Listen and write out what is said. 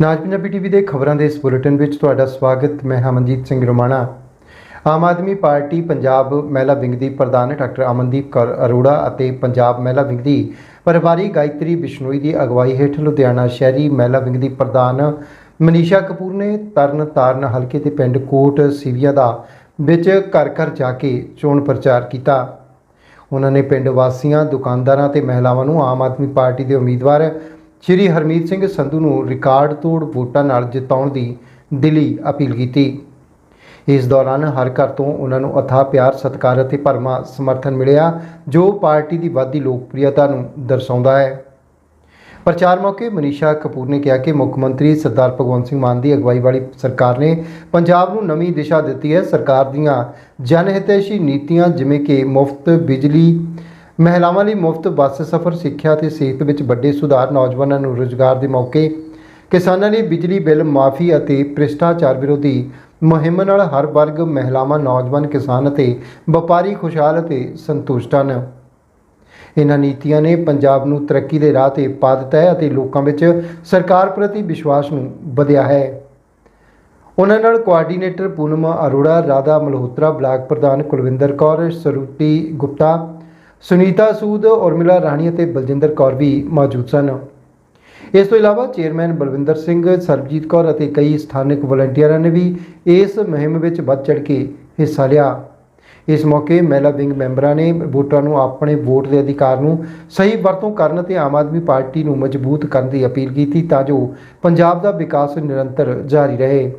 ਨਾਜ Punjabi TV ਦੇ ਖਬਰਾਂ ਦੇ ਇਸ ਬੁਲੇਟਿਨ ਵਿੱਚ ਤੁਹਾਡਾ ਸਵਾਗਤ। ਮੈਂ ਹਮਨਜੀਤ ਸਿੰਘ ਰੋਮਾਣਾ। ਆਮ ਆਦਮੀ ਪਾਰਟੀ ਪੰਜਾਬ ਮਹਿਲਾ ਵਿੰਗ ਦੀ ਪ੍ਰਧਾਨ ਡਾਕਟਰ ਅਮਨਦੀਪ ਕੌਰ ਅਰੋੜਾ ਅਤੇ ਪੰਜਾਬ ਮਹਿਲਾ ਵਿੰਗ ਦੀ ਪਰਿਵਾਰੀ ਗਾਇਤਰੀ ਬਿਸ਼ਨੋਈ ਦੀ ਅਗਵਾਈ ਹੇਠ ਲੁਧਿਆਣਾ ਸ਼ਹਿਰੀ ਮਹਿਲਾ ਵਿੰਗ ਦੀ ਪ੍ਰਧਾਨ ਮਨੀਸ਼ਾ ਕਪੂਰ ਨੇ ਤਰਨ ਤਾਰਨ ਹਲਕੇ ਦੇ ਪਿੰਡ ਕੋਟ ਸਿਵੀਆ ਦਾ ਵਿੱਚ ਘਰ ਘਰ ਜਾ ਕੇ ਚੋਣ ਪ੍ਰਚਾਰ ਕੀਤਾ। ਉਹਨਾਂ ਨੇ ਪਿੰਡ ਵਾਸੀਆਂ, ਦੁਕਾਨਦਾਰਾਂ ਤੇ ਮਹਿਲਾਵਾਂ ਨੂੰ ਆਮ ਆਦਮੀ ਪਾਰਟੀ ਦੇ ਉਮੀਦਵਾਰ ਸ਼੍ਰੀ ਹਰਮੀਤ ਸਿੰਘ ਸੰਧੂ ਨੂੰ ਰਿਕਾਰਡ ਤੋੜ ਵੋਟਾਂ ਨਾਲ ਜਿਤਾਉਣ ਦੀ ਦਿਲੀ ਅਪੀਲ ਕੀਤੀ। ਇਸ ਦੌਰਾਨ ਹਰ ਘਰ ਤੋਂ ਉਹਨਾਂ ਨੂੰ ਅਥਾਹ ਪਿਆਰ, ਸਤਿਕਾਰ ਅਤੇ ਭਰਮਾ ਸਮਰਥਨ ਮਿਲਿਆ, ਜੋ ਪਾਰਟੀ ਦੀ ਵਾਧੀ ਲੋਕਪ੍ਰਿਯਤਾ ਨੂੰ ਦਰਸਾਉਂਦਾ ਹੈ। ਪ੍ਰਚਾਰ ਮੌਕੇ ਮਨੀਸ਼ਾ ਕਪੂਰ ਨੇ ਕਿਹਾ ਕਿ ਮੁੱਖ ਮੰਤਰੀ ਸਰਦਾਰ ਭਗਵੰਤ ਸਿੰਘ ਮਾਨ ਦੀ ਅਗਵਾਈ ਵਾਲੀ ਸਰਕਾਰ ਨੇ ਪੰਜਾਬ ਨੂੰ ਨਵੀਂ ਦਿਸ਼ਾ ਦਿੱਤੀ ਹੈ। ਸਰਕਾਰ ਦੀਆਂ ਜਨਹਿਤੈਸ਼ੀ ਨੀਤੀਆਂ ਜਿਵੇਂ ਕਿ ਮੁਫਤ ਬਿਜਲੀ ਮਹਿਲਾਵਾਂ ਲਈ ਮੁਫਤ ਬੱਸ ਸਫ਼ਰ, ਸਿੱਖਿਆ ਤੇ ਸਿਹਤ ਵਿੱਚ ਵੱਡੇ ਸੁਧਾਰ, ਨੌਜਵਾਨਾਂ ਨੂੰ ਰੋਜ਼ਗਾਰ ਦੇ ਮੌਕੇ। ਕਿਸਾਨਾਂ ਲਈ ਬਿਜਲੀ ਬਿੱਲ ਮਾਫੀ ਅਤੇ ਭ੍ਰਿਸ਼ਟਾਚਾਰ ਵਿਰੋਧੀ ਮੁਹਿੰਮ ਨਾਲ ਹਰ ਵਰਗ, ਮਹਿਲਾਵਾਂ, ਨੌਜਵਾਨ, ਕਿਸਾਨ ਅਤੇ ਵਪਾਰੀ ਖੁਸ਼ਹਾਲ ਅਤੇ ਸੰਤੁਸ਼ਟ ਹਨ। ਇਹਨਾਂ ਨੀਤੀਆਂ ਨੇ ਪੰਜਾਬ ਨੂੰ ਤਰੱਕੀ ਦੇ ਰਾਹ ਤੇ ਪਾ ਦਿੱਤਾ ਹੈ ਅਤੇ ਲੋਕਾਂ ਵਿੱਚ ਸਰਕਾਰ ਪ੍ਰਤੀ ਵਿਸ਼ਵਾਸ ਨੂੰ ਵਧਿਆ ਹੈ। ਉਹਨਾਂ ਨਾਲ ਕੋਆਰਡੀਨੇਟਰ ਪੂਨਮ ਅਰੋੜਾ, ਰਾਧਾ ਮਲਹੋਤਰਾ, ਬਲਾਕ ਪ੍ਰਧਾਨ ਕੁਲਵਿੰਦਰ ਕੌਰ, ਸਰੂਤੀ ਗੁਪਤਾ ਸੁਨੀਤਾ ਸੂਦ ਉਰਮਿਲਾ ਰਾਣੀ ਅਤੇ ਬਲਜਿੰਦਰ ਕੌਰ ਵੀ ਮੌਜੂਦ ਸਨ। ਇਸ ਤੋਂ ਇਲਾਵਾ ਚੇਅਰਮੈਨ ਬਲਵਿੰਦਰ ਸਿੰਘ, ਸਰਬਜੀਤ ਕੌਰ ਅਤੇ ਕਈ ਸਥਾਨਕ ਵਲੰਟੀਅਰਾਂ ਨੇ ਵੀ ਇਸ ਮੁਹਿੰਮ ਵਿੱਚ ਵੱਧ ਚੜ੍ਹ ਕੇ ਹਿੱਸਾ ਲਿਆ। ਇਸ ਮੌਕੇ ਮਹਿਲਾ ਵਿੰਗ ਮੈਂਬਰਾਂ ਨੇ ਵੋਟਰਾਂ ਨੂੰ ਆਪਣੇ ਵੋਟ ਦੇ ਅਧਿਕਾਰ ਨੂੰ ਸਹੀ ਵਰਤੋਂ ਕਰਨ ਅਤੇ ਆਮ ਆਦਮੀ ਪਾਰਟੀ ਨੂੰ ਮਜ਼ਬੂਤ ਕਰਨ ਦੀ ਅਪੀਲ ਕੀਤੀ ਤਾਂ ਜੋ ਪੰਜਾਬ ਦਾ ਵਿਕਾਸ ਨਿਰੰਤਰ ਜਾਰੀ ਰਹੇ।